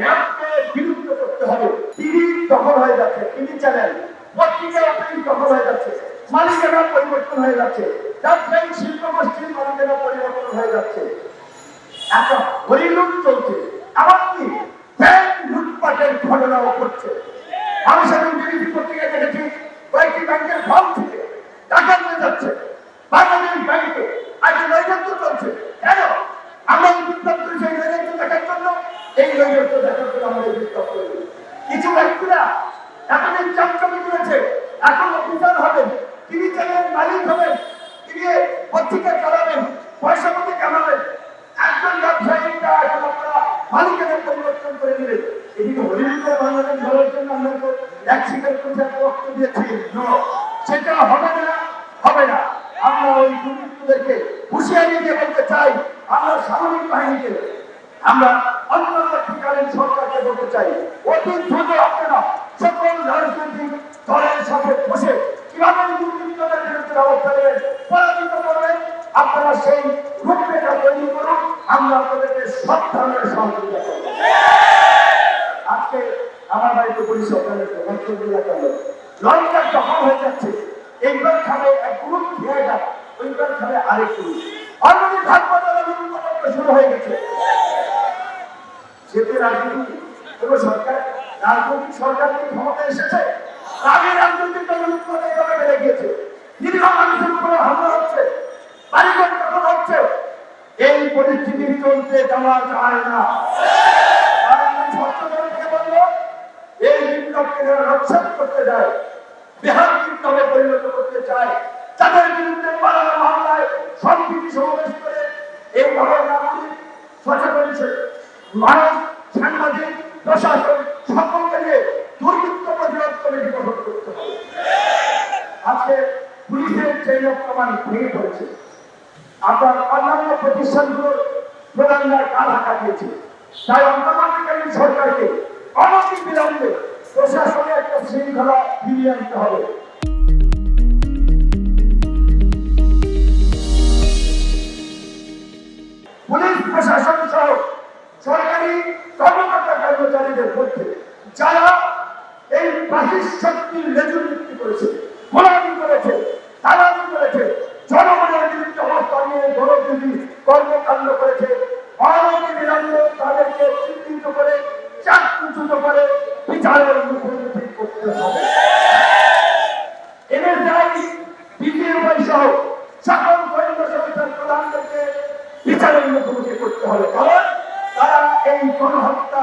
র্যাবকে বিলুপ্ত করতে হবে। টিভি দখল হয়ে যাচ্ছে টিভি চ্যানেল পত্রিকা অফিস দখল হয়ে যাচ্ছে, মালিকানা পরিবর্তন হয়ে যাচ্ছে ব্যবসায়িক শিল্প গোষ্ঠীর পরিবর্তন হয়ে যাচ্ছে। একটা হরিলুট চলছে, এমনকি ব্যাংক ঘটনাও ঘটছে। আমি সেদিন পত্রিকায় দেখেছি ব্যাংকের ফল থেকে টাকা নিয়ে যাচ্ছে বাংলাদেশ ব্যাংকে আজ নৈরাজ্য চলছে কেন আমরা এই বিপ্লব করেছি এই নৈরাজ্য দেখার জন্য এই নৈরাজ্য দেখার জন্য এই বিপ্লব করি কিছু ব্যক্তিরা এতদিন চমচমি করেছে এখন অফিসার হবেন টিভি চ্যানেল মালিক হবেন, তিনি পত্রিকা চালাবেন, পয়সা পতি কামাবেন। একজন ব্যবসায়ীরা এখন আপনারা মালিকানের পরিবর্তন করে দিলেন এদিকে হরিণকে বাংলাদেশ ধরার জন্য আমরা এক শিকার একটা রক্ত দিয়েছি। সেটা হবে না হবে না। আমরা ওই দুর্বৃত্তদেরকে হুঁশিয়ারি দিয়ে বলতে চাই, আমরা সামরিক বাহিনীকে। আমরা অন্তর্বর্তীকালীন সরকারকে বলতে চাই অতি দ্রুত আপনারা সকল রাজনৈতিক দলের সাথে বসে কীভাবে এই দুর্বৃত্তদের বিরুদ্ধে ব্যবস্থা নেবেন পরাজিত করবেন, আপনারা সেই রূপরেখা তৈরি করুন, আমরা আপনাদেরকে সব ধরনের সহযোগিতা করব। আজকে আমার বাড়িতে লোক লঞ্চটা দখল হয়ে যাচ্ছে, এইবার খাবে এক গ্রুপ যাক, ওইবার খাবে আরেক গ্রুপ। অলরেডি ভাগ বদলা শুরু হয়ে গেছে। যেতে রাজনীতি কোনো সরকার রাজনৈতিক সরকার কি ক্ষমতা এসেছে? আগে রাজনৈতিক দলের উৎপাদন মানুষের উপরে হামলা হচ্ছে। বাড়িঘর হচ্ছে। এই পরিস্থিতি চলতে দেওয়া যায় না। পরিণত করতে চায়, তাদের বিরুদ্ধে সম্প্রীতি সমাবেশ করে এই ভাবে নাগরিক সচেতন মানুষ প্রশাসন সকলকে নিয়ে দুর্বৃত্ত প্রতিরোধ কমিটি গঠন করতে হবে। আজকে পুলিশের চেইন অফ ভেঙে পড়েছে আপনার অন্যান্য প্রতিষ্ঠানগুলোর প্রধানরা কাঁধা কাটিয়েছে তাই অন্তর্বর্তীকালীন সরকারকে অনতি বিলম্বে প্রশাসনে একটা শৃঙ্খলা ফিরিয়ে আনতে হবে। পুলিশ প্রশাসন সহ সরকারি কর্মকর্তা কর্মচারীদের মধ্যে যারা এই প্রাচীর শক্তির লেজুবৃত্তি করেছে গোলামি করেছে, দালালি করেছে, জনগণের বিরুদ্ধে অবস্থান নিয়ে গণবিরোধী কর্মকাণ্ড করেছে তাদেরকে চিহ্নিত করে চাকরিচ্যুত করে বিচারের মুখোমুখি করতে হবে। বিচারের মুখোমুখি করতে হবে। কারণ তারা এই গণহত্যা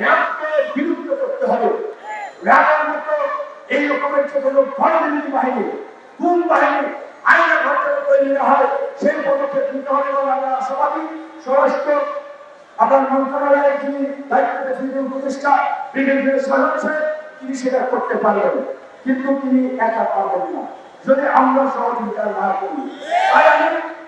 র্যাবকে বিলুপ্ত করতে হবে। মতো এই রকমের যে কোনো গণবিরোধী বাহিনী কোন বাহিনী আইনের ঘটনা তৈরি না হয় সেই পদক্ষেপ নিতে হবে এবং আমরা আশাবাদী স্বরাষ্ট্র আপনার মন্ত্রণালয়ের যিনি দায়িত্ব পেয়েছেন উপদেষ্টা ব্রিগেডিয়ার সাহেব, তিনি সেটা করতে পারবেন কিন্তু তিনি একা পারবেন না। যদি আমরা সহযোগিতা না করি তাই আমি